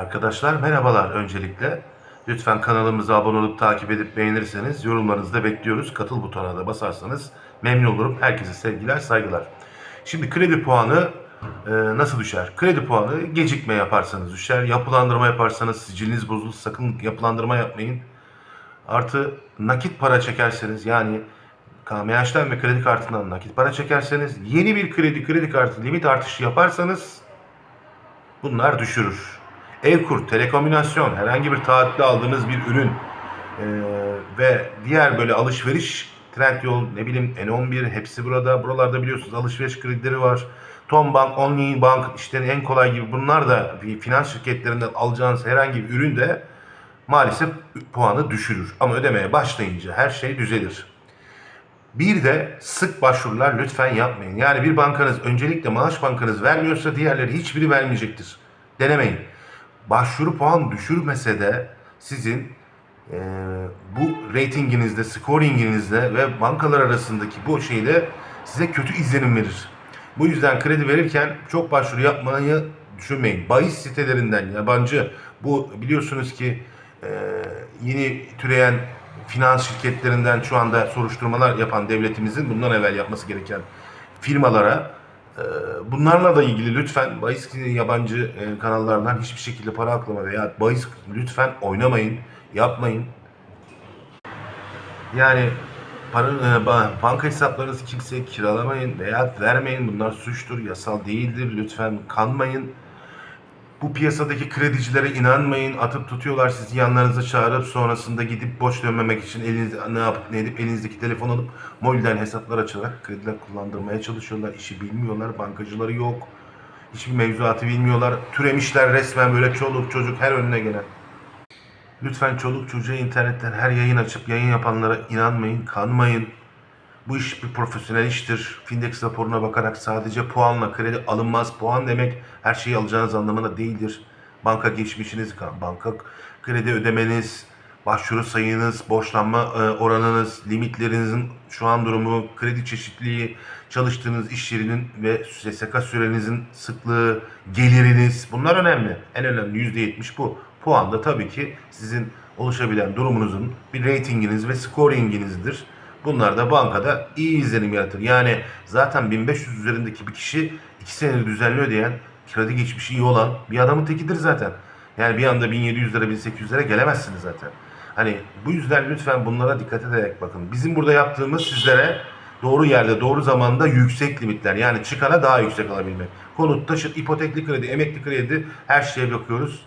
Arkadaşlar merhabalar öncelikle. Lütfen kanalımıza abone olup takip edip beğenirseniz yorumlarınızı da bekliyoruz. Katıl butonuna da basarsanız memnun olurum. Herkese sevgiler, saygılar. Şimdi kredi puanı e, nasıl düşer? Kredi puanı gecikme yaparsanız düşer. Yapılandırma yaparsanız siciliniz bozulur. Sakın yapılandırma yapmayın. Artı nakit para çekerseniz yani KMH'den ve kredi kartından nakit para çekerseniz yeni bir kredi kredi kartı limit artışı yaparsanız bunlar düşürür. Evkur, telekomünasyon, herhangi bir taahhütle aldığınız bir ürün eee, ve diğer böyle alışveriş Trendyol, ne bileyim N11 hepsi burada. Buralarda biliyorsunuz alışveriş kredileri var. Tombank, Only Bank işte en kolay gibi bunlar da finans şirketlerinden alacağınız herhangi bir ürün de maalesef puanı düşürür. Ama ödemeye başlayınca her şey düzelir. Bir de sık başvurular lütfen yapmayın. Yani bir bankanız öncelikle maaş bankanız vermiyorsa diğerleri hiçbiri vermeyecektir. Denemeyin. Başvuru puan düşürmese de sizin eee, bu ratinginizde, scoringinizde ve bankalar arasındaki bu şeyde size kötü izlenim verir. Bu yüzden kredi verirken çok başvuru yapmayı düşünmeyin. Bahis sitelerinden yabancı bu biliyorsunuz ki eee, yeni türeyen finans şirketlerinden şu anda soruşturmalar yapan devletimizin bundan evvel yapması gereken firmalara e, bunlarla da ilgili lütfen bahis yabancı e, kanallardan hiçbir şekilde para aklama veya bahis lütfen oynamayın, yapmayın. Yani para, e, ba- banka hesaplarınızı kimseye kiralamayın veya vermeyin. Bunlar suçtur, yasal değildir. Lütfen kanmayın. Bu piyasadaki kredicilere inanmayın. Atıp tutuyorlar sizi yanlarınıza çağırıp sonrasında gidip boş dönmemek için eliniz ne yapıp ne edip elinizdeki telefon alıp mobilden hesaplar açarak krediler kullandırmaya çalışıyorlar. İşi bilmiyorlar. Bankacıları yok. Hiçbir mevzuatı bilmiyorlar. Türemişler resmen böyle çoluk çocuk her önüne gelen. Lütfen çoluk çocuğa internetten her yayın açıp yayın yapanlara inanmayın, kanmayın. Bu iş bir profesyonel iştir. Findex raporuna bakarak sadece puanla kredi alınmaz. Puan demek her şeyi alacağınız anlamına değildir. Banka geçmişiniz, banka kredi ödemeniz, başvuru sayınız, borçlanma e, oranınız, limitlerinizin şu an durumu, kredi çeşitliliği, çalıştığınız iş yerinin ve SSK sürenizin sıklığı, geliriniz bunlar önemli. En önemli %70 bu. Puan da tabii ki sizin oluşabilen durumunuzun bir ratinginiz ve scoringinizdir. Bunlar da bankada iyi izlenim yaratır. Yani zaten 1500 üzerindeki bir kişi 2 senedir düzenli ödeyen, kredi geçmişi iyi olan bir adamın tekidir zaten. Yani bir anda 1700 lira 1800 lira gelemezsiniz zaten. Hani bu yüzden lütfen bunlara dikkat ederek bakın. Bizim burada yaptığımız sizlere doğru yerde, doğru zamanda yüksek limitler. Yani çıkana daha yüksek alabilmek. Konut, taşıt, ipotekli kredi, emekli kredi her şeye bakıyoruz.